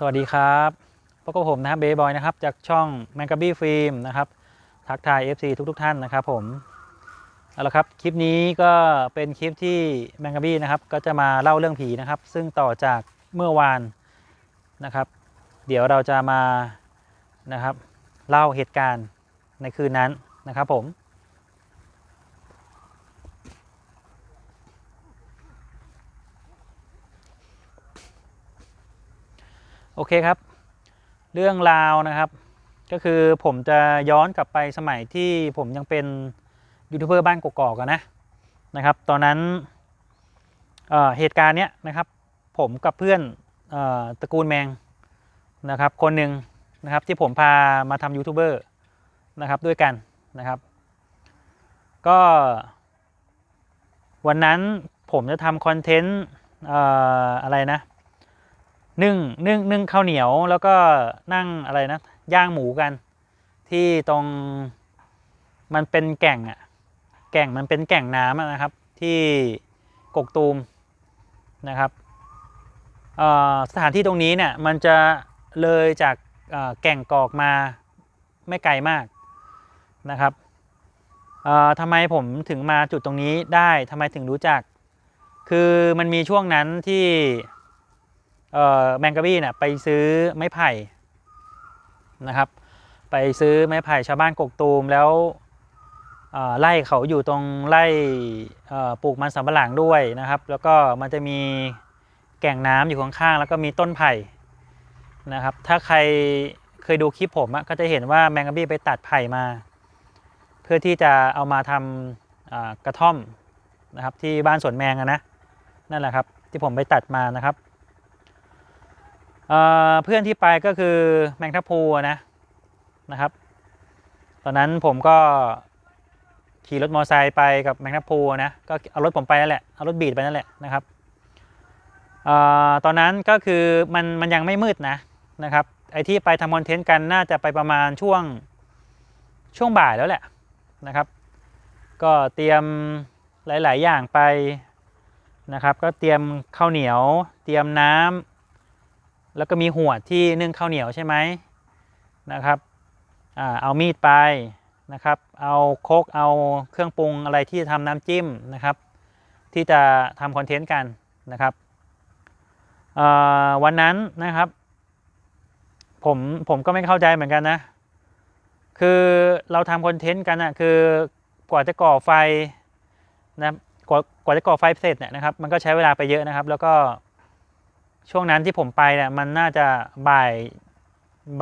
สวัสดีครับพบกับผมนะครับเบย์บอยนะครับ จากช่องแมงกาบี้ฟิล์มนะครับ ทักทาย FC ทุกทท่านนะครับผม เอาละครับ คลิปนี้ก็เป็นคลิปที่แมงกาบี้นะครับ ก็จะมาเล่าเรื่องผีนะครับ ซึ่งต่อจากเมื่อวานนะครับ เดี๋ยวเราจะมานะครับ เล่าเหตุการณ์ในคืนนั้นนะครับผม โอเคครับ เรื่องราวนะครับ ก็คือผมจะย้อนกลับไปสมัยที่ผมยังเป็นยูทูบเบอร์บ้านกกอกนะนะครับ ตอนนั้นเเหตุการณ์เนี้ยนะครับ ผมกับเพื่อนออตระกูลแมงนะครับ คนหนึ่งนะครับที่ผมพามาทำยูทูบเบอร์นะครับด้วยกันนะครับ ก็วันนั้นผมจะทำคอนเทนต์อะไรนะ นึ่งนึ่งนึ่งข้าวเหนียวแล้วก็นั่งอะไรนะย่างหมูกัน ที่ตรงมันเป็นแก่งอะแก่งมันเป็นแก่งน้ำนะครับ ที่กกตูมนะครับสถานที่ตรงนี้เนี่ยมันจะเลยจากแก่งกอกมาไม่ไกลมากนะครับทำไมผมถึงมาจุดตรงนี้ได้ทำไมถึงรู้จัก คือมันมีช่วงนั้นที่ แมงกะบี้เนี่ยไปซื้อไม้ไผ่นะครับ ไปซื้อไม้ไผ่ชาวบ้านกกตูมแล้วไร่เขาอยู่ตรงไร่ปลูกมันสำปะหลังด้วยนะครับ แล้วก็มันจะมีแก่งน้ำอยู่ข้างๆแล้วก็มีต้นไผ่นะครับ ถ้าใครเคยดูคลิปผมก็จะเห็นว่าแมงกะบี้ไปตัดไผ่มา เพื่อที่จะเอามาทำอ่ากระท่อมนะครับที่บ้านสวนแมงนะนั่นแหละครับที่ผมไปตัดมานะครับ เพื่อนที่ไปก็คือแมงทับพลูอะนะนะครับ ตอนนั้นผมก็ขี่รถมอเตอร์ไซค์ไปกับแมงทับพลูนะก็เอารถผมไปนั่นแหละเอารถบีดไปนั่นแหละนะครับออตอนนั้นก็คือมันมันยังไม่มืดนะนะครับไอที่ไปทำคอนเทนต์กันน่าจะไปประมาณช่วงช่วงบ่ายแล้วแหละนะครับ ก็เตรียมหลาย ๆ อย่างไปนะครับ ก็เตรียมข้าวเหนียว เตรียมน้ำ แล้วก็มีหัวที่นึ่งข้าวเหนียวใช่ไหมนะครับอเอามีดไปนะครับ เอาโคกเอาเครื่องปรุงอะไรที่จะทำน้ำจิ้มนะครับ ที่จะทำคอนเทนต์กันนะครับวันนั้นนะครับผมผมก็ไม่เข้าใจเหมือนกันนะ คือเราทำคอนเทนต์กันอะคือกว่าจะก่อไฟนะกว่ากว่าจะก่อไฟเสร็จเนี่ยนะครับ มันก็ใช้เวลาไปเยอะนะครับ แล้วก็ ช่วงนั้นที่ผมไปเนี่ยมันน่าจะบ่าย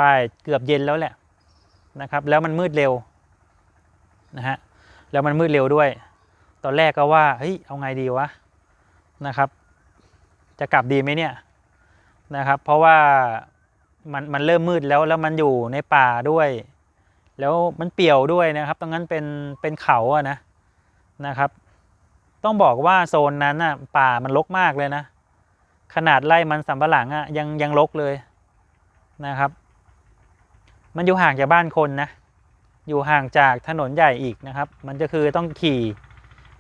บ่ายเกือบเย็นแล้วแหละนะครับ แล้วมันมืดเร็วนะฮะแล้วมันมืดเร็วด้วย ตอนแรกก็ว่าเฮ้ยเอาไงดีวะนะครับ จะกลับดีไหมเนี่ยนะครับ เพราะว่ามันมันเริ่มมืดแล้วแล้วมันอยู่ในป่าด้วย แล้วมันเปี่ยวด้วยนะครับตรงนั้นเป็นเป็นเขาอะนะนะครับ ต้องบอกว่าโซนนั้นน่ะป่ามันรกมากเลยนะ ขนาดไล่มันสำปะหลังอะยังยังลกเลยนะครับ มันอยู่ห่างจากบ้านคนนะ อยู่ห่างจากถนนใหญ่อีกนะครับ มันจะคือต้องขี่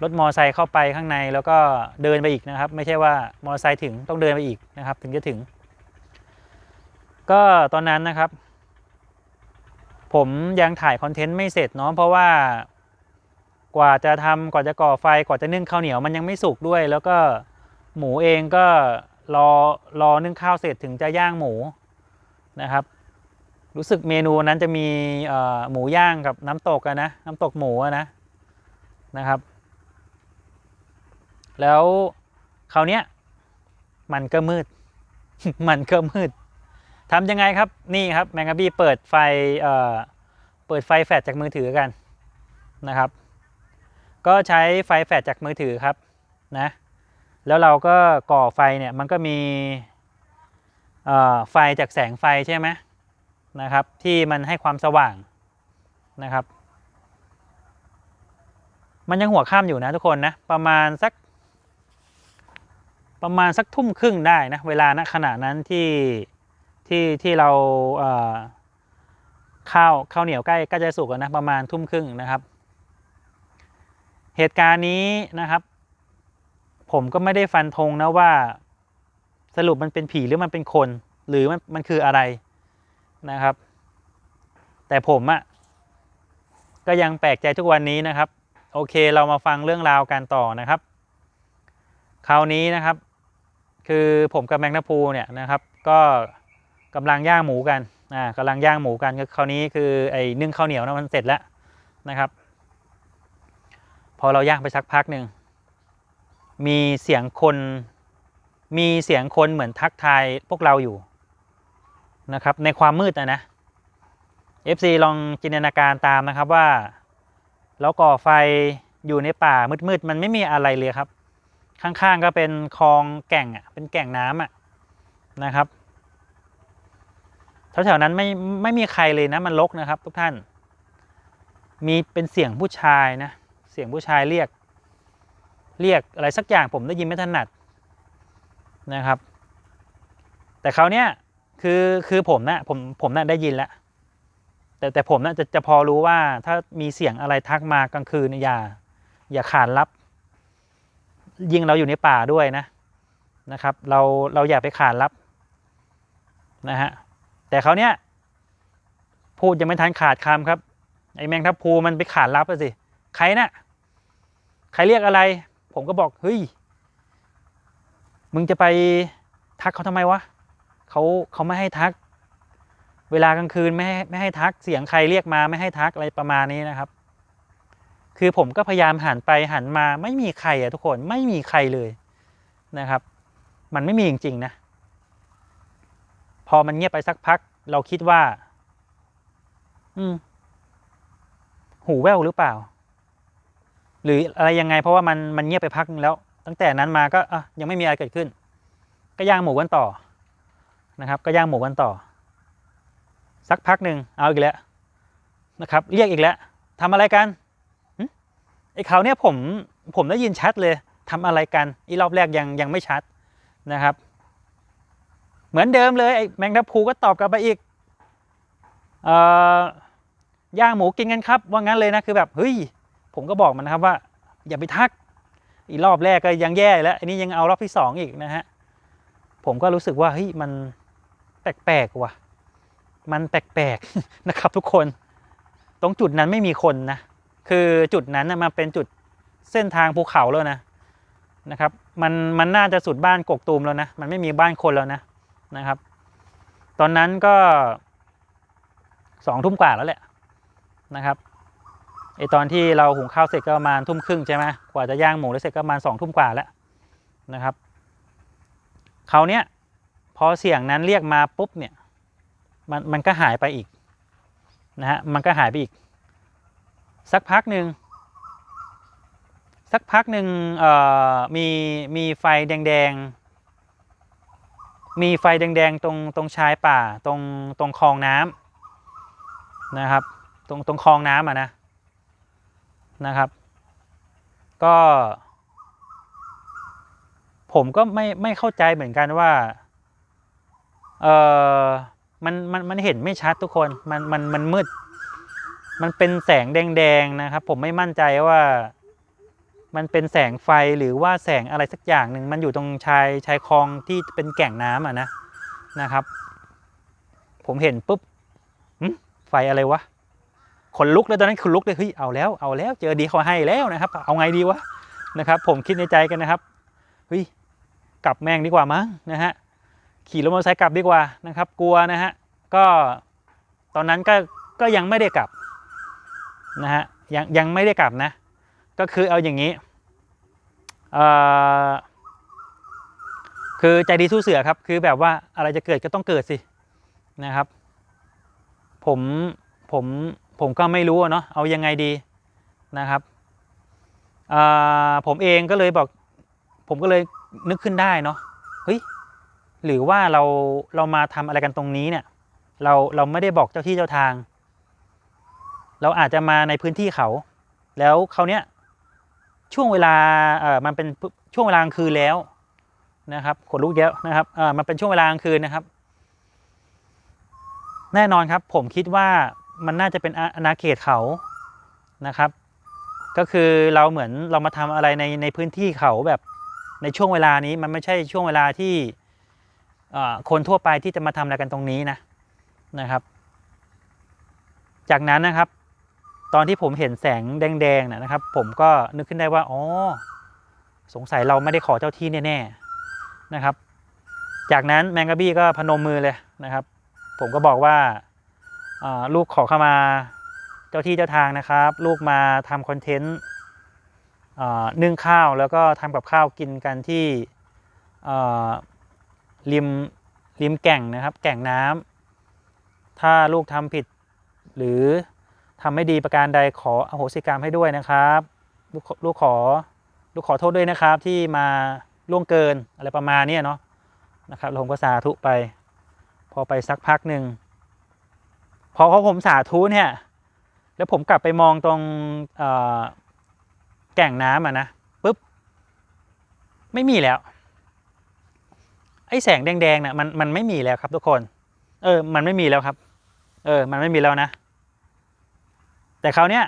รถมอไซค์เข้าไปข้างในแล้วก็เดินไปอีกนะครับ ไม่ใช่ว่ามอไซค์ถึงต้องเดินไปอีกนะครับ ถึงจะถึง ก็ตอนนั้นนะครับ ผมยังถ่ายคอนเทนต์ไม่เสร็จเนาะเพราะว่ากว่าจะทำกว่าจะก่อไฟกว่าจะนึ่งข้าวเหนียวมันยังไม่สุกด้วย แล้วก็หมูเองก็ รอรอนึ่งข้าวเสร็จถึงจะย่างหมูนะครับ รู้สึกเมนูนั้นจะมีหมูย่างกับน้ำตกนะน้ำตกหมูนะนะครับ แล้วคราวเนี้ยมันก็มืด มันก็มืดทำยังไงครับนี่ครับแมงกะบี้เปิดไฟเอ่อเปิดไฟแฟลชจากมือถือกันนะครับ ก็ใช้ไฟแฟลชจากมือถือครับนะ แล้วเราก็ก่อไฟเนี่ยมันก็มีไฟจากแสงไฟใช่ไหมนะครับ ที่มันให้ความสว่างนะครับ มันยังหัวค่ำอยู่นะทุกคนนะประมาณสัก ประมาณสักทุ่มครึ่งได้นะเวลาณขณะนั้นที่ที่ที่เราเข้าวข้าวเหนียวใกล้ใกล้จะสุกแล้วนะประมาณทุ่มครึ่งนะครับ เหตุการณ์นี้นะครับ ผมก็ไม่ได้ฟันธงนะว่า สรุปมันเป็นผีหรือมันเป็นคน หรือมันมันคืออะไรนะครับ แต่ผมอะก็ยังแปลกใจทุกวันนี้นะครับ โอเคเรามาฟังเรื่องราวกันต่อนะครับ คราวนี้นะครับ คือผมกับแมงนาพูเนี่ยนะครับ ก็กำลังย่างหมูกันอ่ากำลังย่างหมูกันก็คราวนี้คือไอ้นึ่งข้าวเหนียวนะมันเสร็จแล้วนะครับ พอเราย่างไปสักพักหนึ่ง มีเสียงคน มีเสียงคนเหมือนทักทายพวกเราอยู่นะครับ ในความมืดนะนะ FC ลองจินตนาการตามนะครับว่า เราก่อไฟอยู่ในป่ามืดๆมันไม่มีอะไรเลยครับ ข้างๆก็เป็นคลองแก่งอะเป็นแก่งน้ำอะนะครับแถวๆนั้นไม่ไม่มีใครเลยนะมันรกนะครับ ทุกท่าน มีเป็นเสียงผู้ชายนะ เสียงผู้ชายเรียก เรียกอะไรสักอย่างผมได้ยินไม่ถนัดนะครับ แต่เขาวเนี้ยคือคือผมนะผมผมน่ะได้ยินแล้วแต่แต่ผมน่ะจะจะพอรู้ว่าถ้ามีเสียงอะไรทักมากลางคืนอย่าอย่าขานรับ ยิ่งเราอยู่ในป่าด้วยนะนะครับ เราเราอย่าไปขานรับนะฮะแต่เขาเนี้ยพูดยังไม่ทันขาดคำครับไอแมงทับพูมันไปขานรับอะสิ ใครนะ่ะ ใครเรียกอะไร ผมก็บอกเฮ้ยมึงจะไปทักเขาทำไมวะเขาเขาไม่ให้ทัก เวลากลางคืนไม่ให้ไม่ให้ทักเสียงใครเรียกมาไม่ให้ทักอะไรประมาณนี้นะครับ คือผมก็พยายามหันไปหันมาไม่มีใครอะทุกคนไม่มีใครเลยนะครับ มันไม่มีจริงๆนะ พอมันเงียบไปสักพัก เราคิดว่า อืม หูแว่วหรือเปล่า หรืออะไรยังไงเพราะว่ามันมันเงียบไปพักนึงแล้ว ตั้งแต่นั้นมาก็ยังไม่มีอะไรเกิดขึ้น ก็ย่างหมูกันต่อนะครับ ก็ย่างหมูกันต่อ สักพักหนึ่งเอาอีกแล้วนะครับ เรียกอีกแล้วทำอะไรกันไอ้เขาเนี่ยผมผมได้ยินชัดเลยทำอะไรกันอีรอบแรกยังยังไม่ชัดนะครับ เหมือนเดิมเลยไอ้แมงทับพลูก็ตอบกลับไปอีกเอ่อย่างหมูกินกันครับ ว่างั้นเลยนะคือแบบเฮ้ย ผมก็บอกมันนะครับว่า อย่าไปทัก อีกรอบแรกก็ยังแย่แล้วอันนี้ยังเอารอบที่สองอีกนะฮะผมก็รู้สึกว่าเฮ้ยมันแปลกๆว่ะ มันแปลกๆนะครับทุกคน ตรงจุดนั้นไม่มีคนนะคือจุดนั้นนะมันเป็นจุดเส้นทางภูเขาแล้วนะนะครับ มันมันน่าจะสุดบ้านกกตูมแล้วนะมันไม่มีบ้านคนแล้วนะนะครับ ตอนนั้นก็สองทุ่มกว่าแล้วแหละนะครับ ไอตอนที่เราหุงข้าวเสร็จก็ประมาณทุ่มครึ่งใช่ไหมกว่าจะย่างหมูได้เสร็จก็ประมาณสองทุ่มกว่าแล้วนะครับเขาเนี้ยพอเสียงนั้นเรียกมาปุ๊บเนี่ยมันมันก็หายไปอีกนะฮะมันก็หายไปอีก สักพักหนึ่งสักพักหนึ่งเอ่อมีมีไฟแดงๆ มีไฟแดงๆตรงตรงชายป่าตรงตรงคลองน้ำนะครับ ตรงตรงคลองน้ำอะนะ นะครับ ก็ ผมก็ไม่ไม่เข้าใจเหมือนกันว่า เออมันมันมันเห็นไม่ชัดทุกคน มันมันมันมืด มันเป็นแสงแดงๆนะครับ ผมไม่มั่นใจว่ามันเป็นแสงไฟหรือว่าแสงอะไรสักอย่างหนึ่งมันอยู่ตรงชายชายคลองที่เป็นแก่งน้ำอะนะนะครับ ผมเห็นปุ๊บหึไฟอะไรวะ ขนลุกเลยตอนนั้นขนลุกเลยเฮ้ยเอาแล้วเอาแล้วเจอดีเขาให้แล้วนะครับ เอาไงดีวะนะครับ ผมคิดในใจกันนะครับเฮ้ยกลับแม่งดีกว่ามั้งนะฮะขี่รถมอเตอร์ไซค์กลับดีกว่านะครับ กลัวนะฮะก็ตอนนั้นก็ก็ยังไม่ได้กลับนะฮะยังยังไม่ได้กลับนะ ก็คือเอาอย่างนี้เออคือใจดีสู้เสือครับคือแบบว่าอะไรจะเกิดก็ต้องเกิดสินะครับ ผมผม ผมก็ไม่รู้เนาะเอายังไงดีนะครับผมเองก็เลยบอก ผมก็เลยนึกขึ้นได้เนาะเฮ้ยหรือว่าเราเรามาทำอะไรกันตรงนี้เนี่ย เราเราไม่ได้บอกเจ้าที่เจ้าทาง เราอาจจะมาในพื้นที่เขา แล้วเขาเนี้ยช่วงเวลาเอ่อมันเป็นช่วงเวลากลางคืนแล้วนะครับขนลุกเยอะนะครับเอ่อมันเป็นช่วงเวลากลางคืนนะครับ แน่นอนครับ ผมคิดว่า มันน่าจะเป็นอาอาณาเขตเขานะครับ ก็คือเราเหมือนเรามาทำอะไรในในพื้นที่เขาแบบในช่วงเวลานี้มันไม่ใช่ช่วงเวลาที่คนทั่วไปที่จะมาทำอะไรกันตรงนี้นะนะครับ จากนั้นนะครับ ตอนที่ผมเห็นแสงแดงๆนะครับ ผมก็นึกขึ้นได้ว่าอ๋อสงสัยเราไม่ได้ขอเจ้าที่แน่ๆนะครับ จากนั้นแมงกะบี้ก็พนมมือเลยนะครับ ผมก็บอกว่า ลูกขอเข้ามาเจ้าที่เจ้าทางนะครับ ลูกมาทำคอนเทนต์นึ่งข้าวแล้วก็ทำกับข้าวกินกันที่ริมริมแก่งนะครับ แก่งน้ำถ้าลูกทำผิดหรือทำไม่ดีประการใดขออโหสิกรรมให้ด้วยนะครับลูกขอลูกขอลูกขอโทษด้วยนะครับที่มาล่วงเกินอะไรประมาณนี้เนาะนะครับแล้วผมก็สาธุไป พอไปสักพักหนึ่ง พอเขาผมสาธุเนี่ย แล้วผมกลับไปมองตรงแก่งน้ำอะนะปุ๊บ ไม่มีแล้ว ไอ้แสงแดงๆน่ะมันมันไม่มีแล้วครับทุกคน เออ มันไม่มีแล้วครับ เออ มันไม่มีแล้วนะ แต่คราวเนี้ย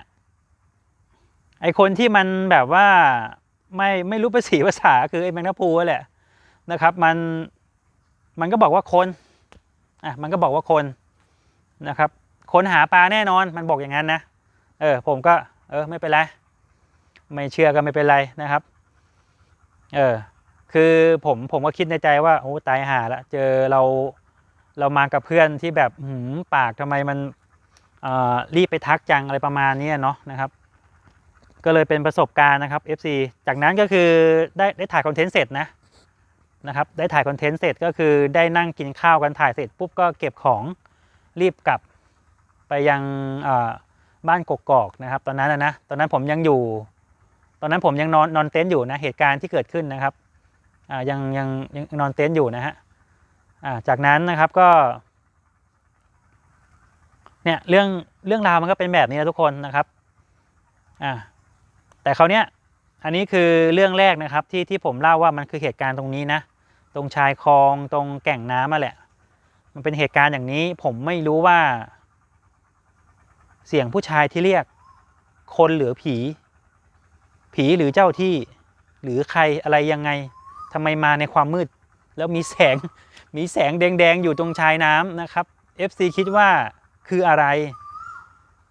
ไอคนที่มันแบบว่าไม่ไม่รู้ภาษีภาษาคือไอแมงนาพูแหละนะครับ มันมันก็บอกว่าคนอะมันก็บอกว่าคน นะครับค้นหาปลาแน่นอนมันบอกอย่างนั้นนะเออผมก็เออไม่เป็นไรไม่เชื่อก็ไม่เป็นไรนะครับเออคือผมผมก็คิดในใจว่าโอ้ตายหาละเจอเราเรามากับเพื่อนที่แบบหืมปากทำไมมันเอ่อรีบไปทักจังอะไรประมาณนี้เนาะนะครับ ก็เลยเป็นประสบการณ์นะครับ FC จากนั้นก็คือได้ได้ถ่ายคอนเทนต์เสร็จนะนะครับ ได้ถ่ายคอนเทนต์เสร็จก็คือได้นั่งกินข้าวกันถ่ายเสร็จปุ๊บก็เก็บของ รีบกลับไปยังบ้านกกอกนะครับ ตอนนั้นนะตอนนั้นผมยังอยู่ ตอนนั้นผมยังนอนนอนเต็นท์อยู่นะเหตุการณ์ที่เกิดขึ้นนะครับยังยังยังนอนเต็นท์อยู่นะฮะจากนั้นนะครับก็เนี่ยเรื่องเรื่องราวมันก็เป็นแบบนี้นะทุกคนนะครับอ่าแต่เขาวเนี้ยอันนี้คือเรื่องแรกนะครับที่ที่ผมเล่าว่ามันคือเหตุการณ์ตรงนี้นะ ตรงชายคลองตรงแก่งน้ำมาแหละ มันเป็นเหตุการณ์อย่างนี้ ผมไม่รู้ว่า เสียงผู้ชายที่เรียก คนหรือผี ผีหรือเจ้าที่ หรือใครอะไรยังไงทำไมมาในความมืด แล้วมีแสง มีแสงแดงๆอยู่ตรงชายน้ำนะครับ FC คิดว่าคืออะไร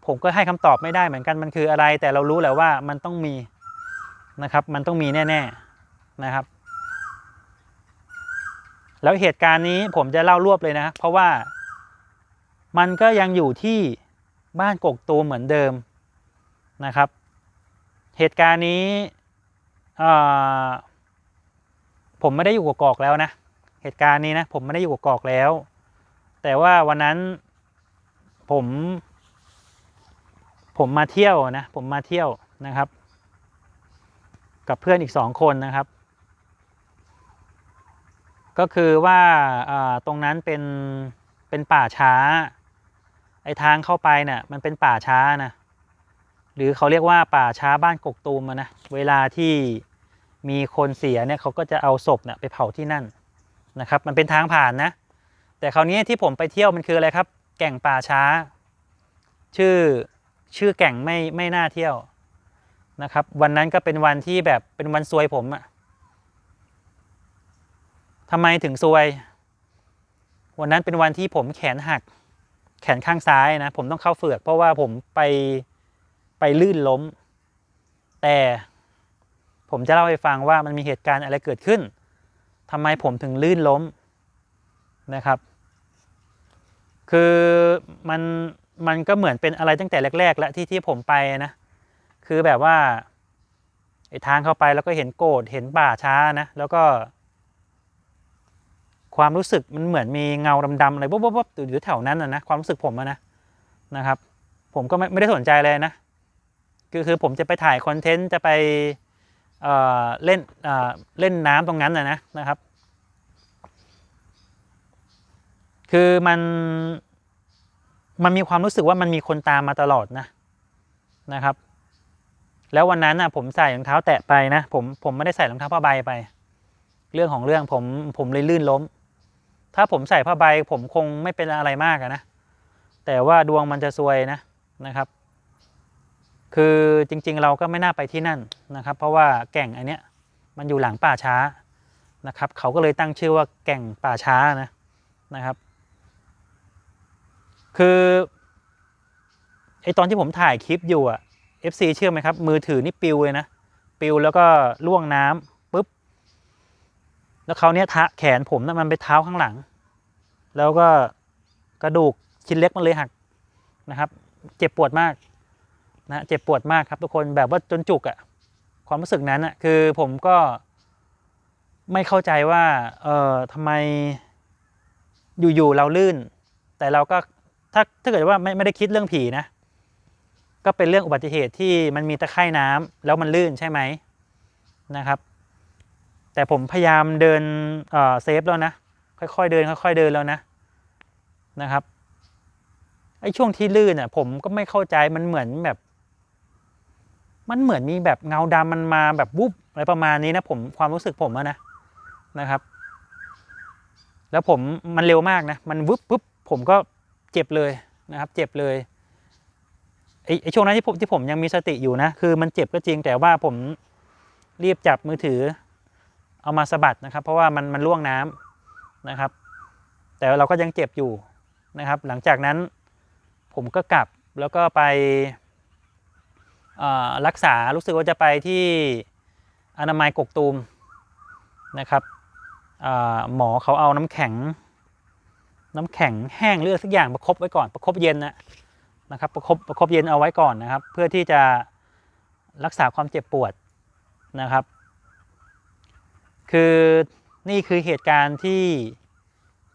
ผมก็ให้คำตอบไม่ได้เหมือนกันมันคืออะไร แต่เรารู้แหละว่ามันต้องมีนะครับ มันต้องมีแน่ ๆนะครับ แล้วเหตุการณ์นี้ผมจะเล่ารวบเลยนะ เพราะว่ามันก็ยังอยู่ที่บ้านกกตูมเหมือนเดิมนะครับ เหตุการณ์นี้ผมไม่ได้อยู่กกอกแล้วนะ เหตุการณ์นี้นะผมไม่ได้อยู่กกอกแล้ว แต่ว่าวันนั้นผม ผมมาเที่ยวนะ ผมมาเที่ยวนะครับ กับเพื่อนอีกสองคนนะครับ ก็คือว่าตรงนั้นเป็นเป็นป่าช้า ไอทางเข้าไปเนี่ยมันเป็นป่าช้านะหรือเขาเรียกว่าป่าช้าบ้านกกตูมนะเวลาที่มีคนเสียเนี่ยเขาก็จะเอาศพเนี่ยไปเผาที่นั่นนะครับ มันเป็นทางผ่านนะ แต่คราวนี้ที่ผมไปเที่ยวมันคืออะไรครับ แก่งป่าช้า ชื่อชื่อแก่งไม่ไม่น่าเที่ยวนะครับ วันนั้นก็เป็นวันที่แบบเป็นวันซวยผมอะ ทำไมถึงซวย วันนั้นเป็นวันที่ผมแขนหัก แขนข้างซ้ายนะผมต้องเข้าเฝือก เพราะว่าผมไปไปลื่นล้ม แต่ผมจะเล่าให้ฟังว่ามันมีเหตุการณ์อะไรเกิดขึ้นทำไมผมถึงลื่นล้มนะครับ คือมันมันก็เหมือนเป็นอะไรตั้งแต่แรก ๆ แล้วที่ที่ผมไปนะ คือแบบว่าไอ้ทางเข้าไปแล้วก็เห็นโกดเห็นป่าช้านะ แล้วก็ ความรู้สึกมันเหมือนมีเงาดำๆอะไรบ๊บๆๆอยู่แถวนั้นนะนะความรู้สึกผมนะนะครับ ผมก็ไม่ไม่ได้สนใจเลยนะคือคือผมจะไปถ่ายคอนเทนต์จะไปเอ่อเล่นเอ่อเล่นน้ำตรงนั้นนะนะนะครับ คือมันมันมีความรู้สึกว่ามันมีคนตามมาตลอดนะนะครับ แล้ววันนั้นน่ะผมใส่รองเท้าแตะไปนะผมผมไม่ได้ใส่รองเท้าผ้าใบไป เรื่องของเรื่องผมผมเลยลื่นล้ม ถ้าผมใส่ผ้าใบผมคงไม่เป็นอะไรมากนะ แต่ว่าดวงมันจะซวยนะนะครับ คือจริงๆเราก็ไม่น่าไปที่นั่นนะครับ เพราะว่าแก่งอันเนี้ยมันอยู่หลังป่าช้านะครับเขาก็เลยตั้งชื่อว่าแก่งป่าช้านะนะครับ คือไอตอนที่ผมถ่ายคลิปอยู่อะ FC เชื่อไหมครับ มือถือนี่ปิวเลยนะ ปิวแล้วก็ล่วงน้ำ แล้วเขาเนี้ยทะแขนผมนะมันไปเท้าข้างหลัง แล้วก็กระดูกชิ้นเล็กมันเลยหักนะครับ เจ็บปวดมากนะเจ็บปวดมากครับทุกคนแบบว่าจนจุกอะความรู้สึกนั้นอะคือผมก็ไม่เข้าใจว่าเอ่อทำไมอยู่ๆเราลื่น แต่เราก็ถ้าถ้าเกิดว่าไม่ไม่ได้คิดเรื่องผีนะ ก็เป็นเรื่องอุบัติเหตุที่มันมีตะไคร่น้ำแล้วมันลื่นใช่ไหมนะครับ แต่ผมพยายามเดินเซฟแล้วนะ ค่อยๆเดินค่อย ๆเดินแล้วนะนะครับไอ้ช่วงที่ลื่นอะ ผมก็ไม่เข้าใจมันเหมือนแบบ มันเหมือนมีแบบเงาดำมันมาแบบวุบอะไรประมาณนี้นะผมความรู้สึกผมอะนะนะครับ แล้วผมมันเร็วมากนะ มันวุบปุ๊บผมก็เจ็บเลยนะครับ เจ็บเลยไอ้ไอ้ช่วงนั้นที่ผมที่ผมยังมีสติอยู่นะ คือมันเจ็บก็จริงแต่ว่าผมรีบจับมือถือ เอามาสะบัดนะครับ เพราะว่ามันมันล่วงน้ำนะครับ แต่เราก็ยังเจ็บอยู่นะครับ หลังจากนั้นผมก็กลับแล้วก็ไปรักษารู้สึกว่าจะไปที่อนามัยกกตูมนะครับหมอเขาเอาน้ำแข็ง น้ำแข็งแห้งหรืออะไรสักอย่างประคบไว้ก่อนประคบเย็นนะนะครับประคบประคบเย็นเอาไว้ก่อนนะครับ เพื่อที่จะรักษาความเจ็บปวดนะครับ คือนี่คือเหตุการณ์ที่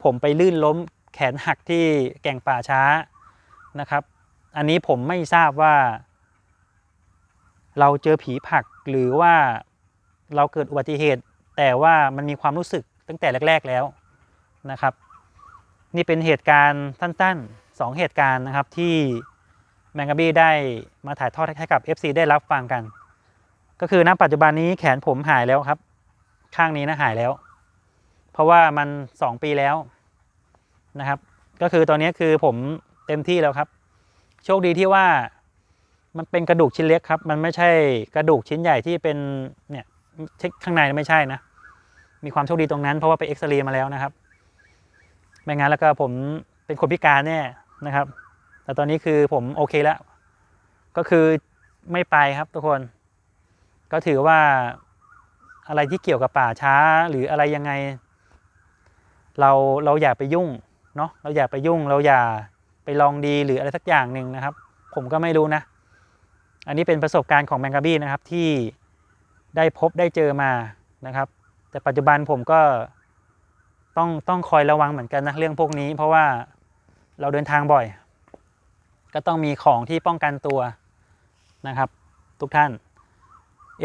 ผมไปลื่นล้มแขนหักที่แก่งป่าช้านะครับ อันนี้ผมไม่ทราบว่า เราเจอผีผักหรือว่าเราเกิดอุบัติเหตุ แต่ว่ามันมีความรู้สึกตั้งแต่แรก ๆแล้วนะครับ นี่เป็นเหตุการณ์สั้นๆสองเหตุการณ์นะครับที่แมงกะบี้ได้มาถ่ายทอดให้กับ FC ได้รับฟังกัน ก็คือณปัจจุบันนี้แขนผมหายแล้วครับ ข้างนี้นะหายแล้ว เพราะว่ามันสองปีแล้วนะครับ ก็คือตอนนี้คือผมเต็มที่แล้วครับ โชคดีที่ว่ามันเป็นกระดูกชิ้นเล็กครับ มันไม่ใช่กระดูกชิ้นใหญ่ที่เป็นเนี่ยข้างในไม่ใช่นะ มีความโชคดีตรงนั้นเพราะว่าไปเอ็กซเรย์มาแล้วนะครับ ไม่งั้นแล้วก็ผมเป็นคนพิการแน่นะครับ แต่ตอนนี้คือผมโอเคแล้ว ก็คือไม่ไปครับทุกคน ก็ถือว่า อะไรที่เกี่ยวกับป่าช้าหรืออะไรยังไง เราเราอย่าไปยุ่งเนาะเราอย่าไปยุ่ง เราอย่าไปลองดีหรืออะไรสักอย่างหนึ่งนะครับ ผมก็ไม่รู้นะ อันนี้เป็นประสบการณ์ของแมงกาบี้นะครับที่ได้พบได้เจอมานะครับ แต่ปัจจุบันผมก็ต้องต้องคอยระวังเหมือนกันนะเรื่องพวกนี้ เพราะว่าเราเดินทางบ่อย ก็ต้องมีของที่ป้องกันตัวนะครับ ทุกท่าน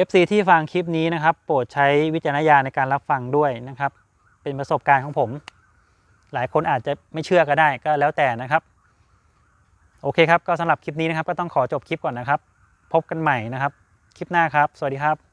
FC ที่ฟังคลิปนี้นะครับ โปรดใช้วิจารณญาณในการรับฟังด้วยนะครับ เป็นประสบการณ์ของผม หลายคนอาจจะไม่เชื่อก็ได้ก็แล้วแต่นะครับ โอเคครับ ก็สำหรับคลิปนี้นะครับ ก็ต้องขอจบคลิปก่อนนะครับ พบกันใหม่นะครับ คลิปหน้าครับ สวัสดีครับ